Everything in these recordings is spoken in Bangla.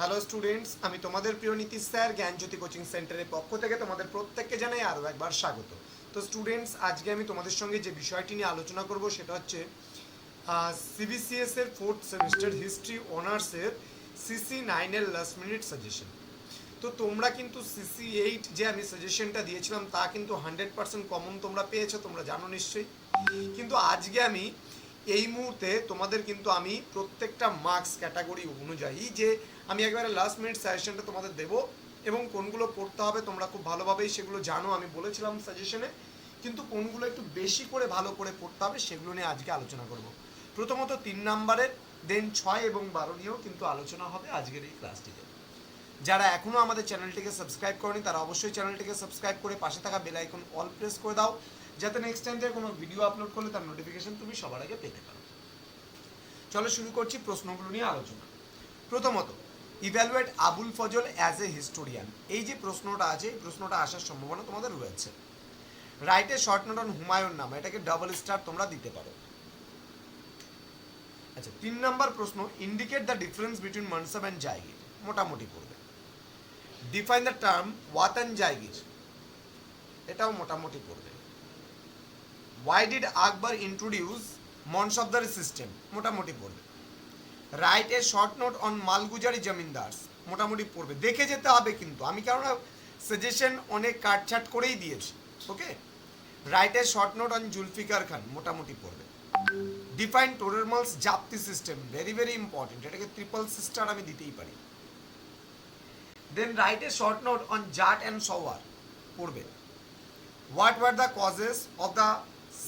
হ্যালো স্টুডেন্টস আমি তোমাদের প্রিয় নীতিশ স্যার, জ্ঞানজ্যোতি কোচিং সেন্টারের পক্ষ থেকে তোমাদের প্রত্যেককে জানাই আরও একবার স্বাগত। তো স্টুডেন্টস আজকে আমি তোমাদের সঙ্গে যে বিষয়টি নিয়ে আলোচনা করব সেটা হচ্ছে সিবিসিএস এর ফোর্থ সেমিস্টার হিস্ট্রি অনার্সের সিসি নাইনের লাস্ট মিনিট সাজেশন তো তোমরা কিন্তু সিসি এইট যে আমি সাজেশনটা দিয়েছিলাম, তা কিন্তু হান্ড্রেড পার্সেন্ট কমন তোমরা পেয়েছ, তোমরা জানো নিশ্চয়ই। কিন্তু আজকে আমি এই মুহূর্তে তোমাদের কিন্তু আমি প্রত্যেকটা মার্কস ক্যাটাগরি অনুযায়ী যে আমি একবারে লাস্ট মিনিট সাজেশনটা তোমাদের দেব এবং কোনগুলো পড়তে হবে তোমরা খুব ভালোভাবেই সেগুলো জানো, আমি বলেছিলাম সাজেশনে কিন্তু কোনগুলো একটু বেশি করে ভালো করে পড়তে হবে সেগুলো নিয়ে আজকে আলোচনা করব। প্রথমত তিন নাম্বারের দেন ছয় এবং বারো নিয়েও কিন্তু আলোচনা হবে আজকের এই ক্লাসটিতে যারা এখনও আমাদের চ্যানেলটিকে সাবস্ক্রাইব করেনি, তারা অবশ্যই চ্যানেলটিকে সাবস্ক্রাইব করে পাশে থাকা বেল আইকন অল প্রেস করে দাও। যাতে নেক্সট টাইম থেকে কোনো ভিডিও আপলোড করলে তার নোটিফিকেশন তুমি সবার আগে পেতে পারো। চলো শুরু করছি প্রশ্নগুলো নিয়ে আলোচনা। প্রথমত evaluate Abul Fazl as a historian এই যে প্রশ্নটা আছে, এই প্রশ্নটা আসার সম্ভাবনা তোমাদের রয়েছে। রাইটে শর্ট নোট অন হুমায়ুন নাম, এটাকে ডাবল স্টার তোমরা দিতে পারো। আচ্ছা তিন নাম্বার প্রশ্ন indicate the difference between mansab and jagir মোটামুটি পড়বে define the term ওয়াত and jagir এটাও মোটামুটি পড়বে why did Akbar introduce mansabdari system মোটামুটি পড়বে। Write a short note on malguzari zamindars মোটামুটি পড়বে। দেখে যেতে হবে কিন্তু। আমি কেননা সাজেশন অনেক কাটছাট করেই দিয়েছি। Okay write a short note on Zulfiqar Khan মোটামুটি পড়বে। Define Todarmal's zabti system very very important এটাকে ট্রিপল সিস্টার আমি দিতেই পারি। Then write a short note on zat and sawar পড়বে। What were the causes of the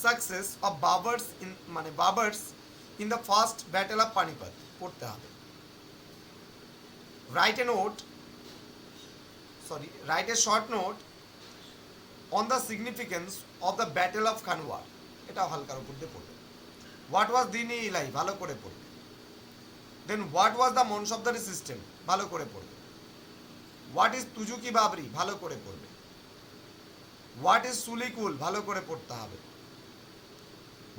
success of Babur's in মানে Babur's in the first battle of Panipat পড়তে হবে। Write a note sorry write a short note on the significance of the battle of Khanwar এটাও হালকার উপর দিয়ে পড়বে। হোয়াট ওয়াজ দিন ইলাই ভালো করে পড়বে। Then what was the mansabdari system ভালো করে পড়বে। হোয়াট ইজ তুজুকি বাবরি ভালো করে পড়বে। হোয়াট ইজ সুলিকুল ভালো করে পড়তে হবে।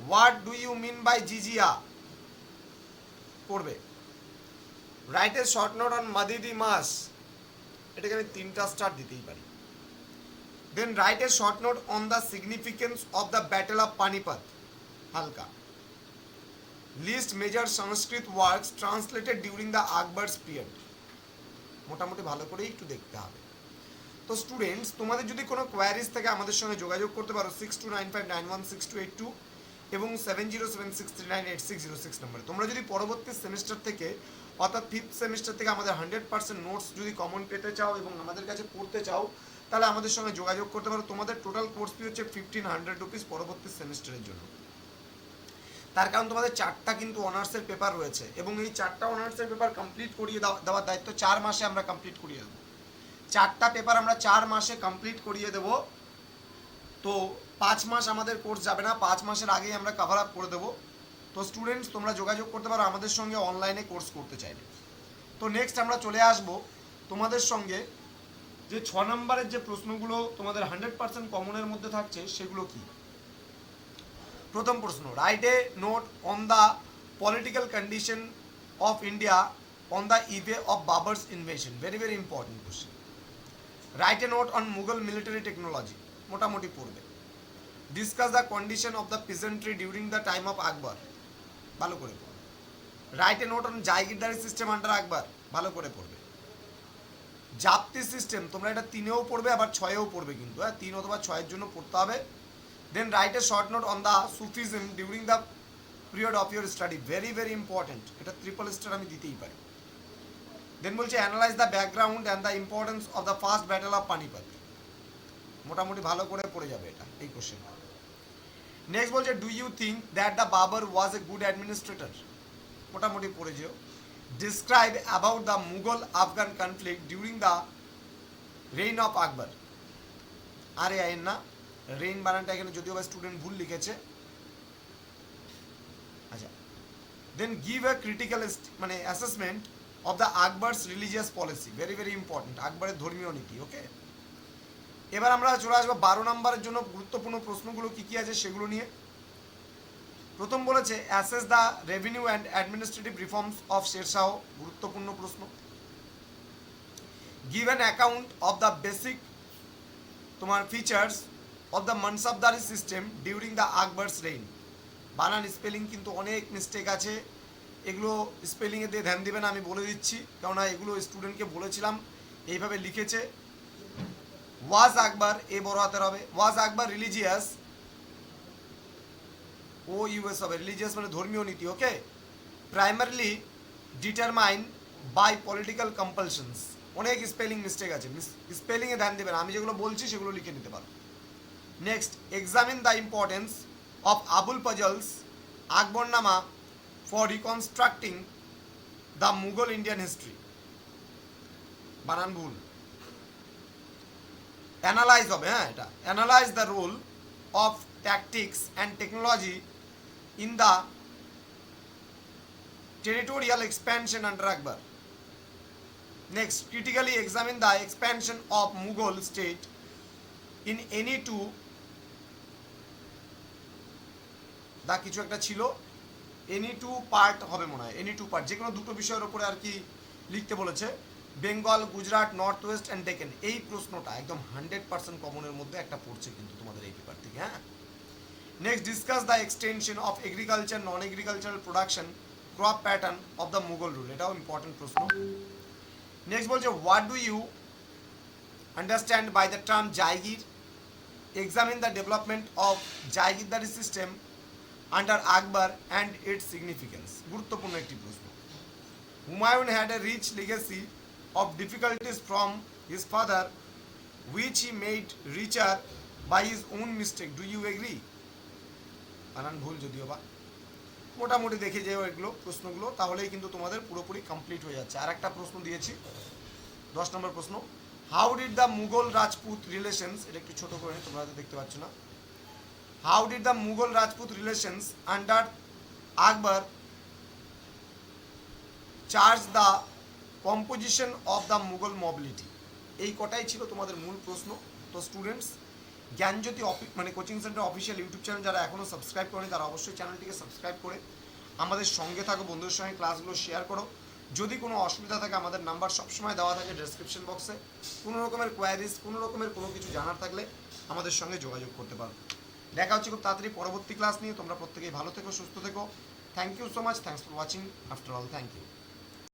What do you mean by jizya পড়বে। Write a short note on madadi maash এটাকে আমি তিনটা স্টার দিতেই পারি। Then write a short note on the significance of the battle of Panipat হালকা। List major Sanskrit works translated during the Akbar's period মোটামুটি ভালো করেই একটু দেখতে হবে। তো স্টুডেন্টস তোমাদের যদি কোনো কোয়ারিজ থাকে আমাদের সঙ্গে যোগাযোগ করতে পারো। Six two nine five nine one six two eight two এবং seven zero seven six three nine eight six zero six নম্বরে তোমরা যদি পরবর্তী সেমিস্টার থেকে, অর্থাৎ ফিফথ সেমিস্টার থেকে আমাদের হান্ড্রেড পার্সেন্ট নোটস যদি কমন পেতে চাও এবং আমাদের কাছে পড়তে চাও, তাহলে আমাদের সঙ্গে যোগাযোগ করতে পারো। তোমাদের টোটাল কোর্স ফি হচ্ছে ফিফটিন হান্ড্রেড রুপিস পরবর্তী সেমিস্টারের জন্য। তার কারণ তোমাদের চারটা কিন্তু অনার্সের পেপার রয়েছে এবং এই চারটা অনার্সের পেপার কমপ্লিট করিয়ে দেওয়া- দেওয়ার দায়িত্ব চার মাসে আমরা কমপ্লিট করিয়ে দেবো। চারটা পেপার আমরা চার মাসে কমপ্লিট করিয়ে দেবো। তো পাঁচ মাস আমাদের কোর্স যাবে না, পাঁচ মাসের আগেই আমরা কভার আপ করে দেবো। তো স্টুডেন্টস তোমরা যোগাযোগ করতে পারো, আমাদের সঙ্গে অনলাইনে কোর্স করতে চাইলে। তো নেক্সট আমরা চলে আসব তোমাদের সঙ্গে যে ছ নম্বরের যে প্রশ্নগুলো তোমাদের হান্ড্রেড পার্সেন্ট কমনের মধ্যে থাকছে, সেগুলো কি? প্রথম প্রশ্ন write a note on the political condition of India on the eve of Babur's invasion very very important question write a note on Mughal military technology মোটামুটি পড়বে। Discuss the condition of the peasantry during the time of Akbar ভালো করে পড়বে write a note on jagirdari system under Akbar ভালো করে পড়বে। জাপ্তি সিস্টেম তোমরা এটা তিনেও পড়বে, আবার ছয়েও পড়বে কিন্তু হ্যাঁ? তিন অথবা ছয়ের জন্য পড়তে হবে। Then write a short note on the Sufism during the period of your study very very important এটা ট্রিপল স্টার আমি দিতেই পারি। দেন বলছে analyse the background and the importance of the first battle of Panipat মোটামুটি ভালো করে পড়ে যাবে এটা, এই কোশ্চেন নেক্সট বলছে do you think that the Babur was a good administrator মোটামুটি পড়ে যেও। Describe about the Mughal Afghan conflict during the reign of Akbar আরে আইন না রেইন বানানটা এখানে যদিও বা স্টুডেন্ট ভুল লিখেছে। আচ্ছা দেন গিভ এ ক্রিটিক্যাল মানে assessment of the Akbar's religious policy very very important আকবরের ধর্মীয় নীতি ওকে এবার আমরা চলে আসব বারো নম্বরের জন্য গুরুত্বপূর্ণ প্রশ্নগুলো কি কি আছে সেগুলো নিয়ে। প্রথম বলেছে assess the revenue and administrative reforms of Shershah গুরুত্বপূর্ণ প্রশ্ন। Give an account of the basic তোমার features of the mansabdari system during the Akbar's reign বানান স্পেলিং কিন্তু অনেক মিস্টেক আছে। এগুলো স্পেলিংয়ে দিয়ে ধ্যান দেবেন আমি বলে দিচ্ছি। কেননা এগুলো স্টুডেন্টকে বলেছিলাম, এইভাবে লিখেছে। ওয়াজ আকবর, এ বড় হাতের হবে। Was Akbar religious O US হবে। রিলিজিয়াস মানে ধর্মীয় নীতি okay primarily determine by political compulsions অনেক স্পেলিং মিস্টেক আছে। স্পেলিংয়ে ধ্যান দেবেন। আমি যেগুলো বলছি, সেগুলো লিখে নিতে পারো। Next examine the importance of Abul Fazl's Akbarnama for reconstructing the Mughal Indian history বানান ভুল। অ্যানালাইজ হবে হ্যাঁ এটা analyse the role of tactics and technology in the territorial expansion under Akbar. Next, critically examine the expansion of Mughal state in any two দা কিছু একটা ছিল এনি টু পার্ট হবে মনে হয় এনি টু পার্ট যে কোনো দুটো বিষয়ের উপরে আর কি লিখতে বলেছে Bengal, Gujarat north west and Deccan এই প্রশ্নটা একদম হান্ড্রেড পার্সেন্ট কমনের মধ্যে একটা পড়ছে কিন্তু তোমাদের এই পেপার থেকে হ্যাঁ? Next discuss the extension of agriculture non agricultural production crop pattern of the Mughal rule এটাও ইম্পর্টেন্ট প্রশ্ন। নেক্সট বলছে what do you understand by the term jagir examine the development of jagirdari system under Akbar and its significance গুরুত্বপূর্ণ একটি প্রশ্ন। Humayun had a rich legacy of difficulties from his father which he made richer by his own mistake. Do you agree? বানান ভুল যদিও বা। মোটামুটি দেখে যেও এগুলো, প্রশ্নগুলো, তাহলেই কিন্তু তোমাদের পুরোপুরি কমপ্লিট হয়ে যাচ্ছে। আর একটা প্রশ্ন দিয়েছি। দশ নম্বর প্রশ্ন। How did the Mughal Rajput relations এটা একটু ছোট করে তোমরা হয়তো দেখতে পাচ্ছ না। How did the Mughal Rajput relations under Akbar charge the composition of the Mughal mobility এই কটাই ছিল তোমাদের মূল প্রশ্ন। তো স্টুডেন্টস জ্ঞানজ্যোতি অফি মানে coaching centre official YouTube channel যারা এখনও সাবস্ক্রাইব করেনি, তারা অবশ্যই চ্যানেলটিকে সাবস্ক্রাইব করে আমাদের সঙ্গে থাকো, বন্ধুদের সঙ্গে ক্লাসগুলো শেয়ার করো। যদি কোনো অসুবিধা থাকে, আমাদের নাম্বার সবসময় দেওয়া থাকে ডেসক্রিপশন বক্সে কোনো রকমের কোয়ারিজ কোনো রকমের কোনো কিছু জানার থাকলে আমাদের সঙ্গে যোগাযোগ করতে পারো। দেখা হচ্ছে খুব তাড়াতাড়ি পরবর্তী ক্লাস নিয়ে। তোমরা প্রত্যেকেই ভালো থেকো, সুস্থ থেকো। Thank you so much thanks for watching after all thank you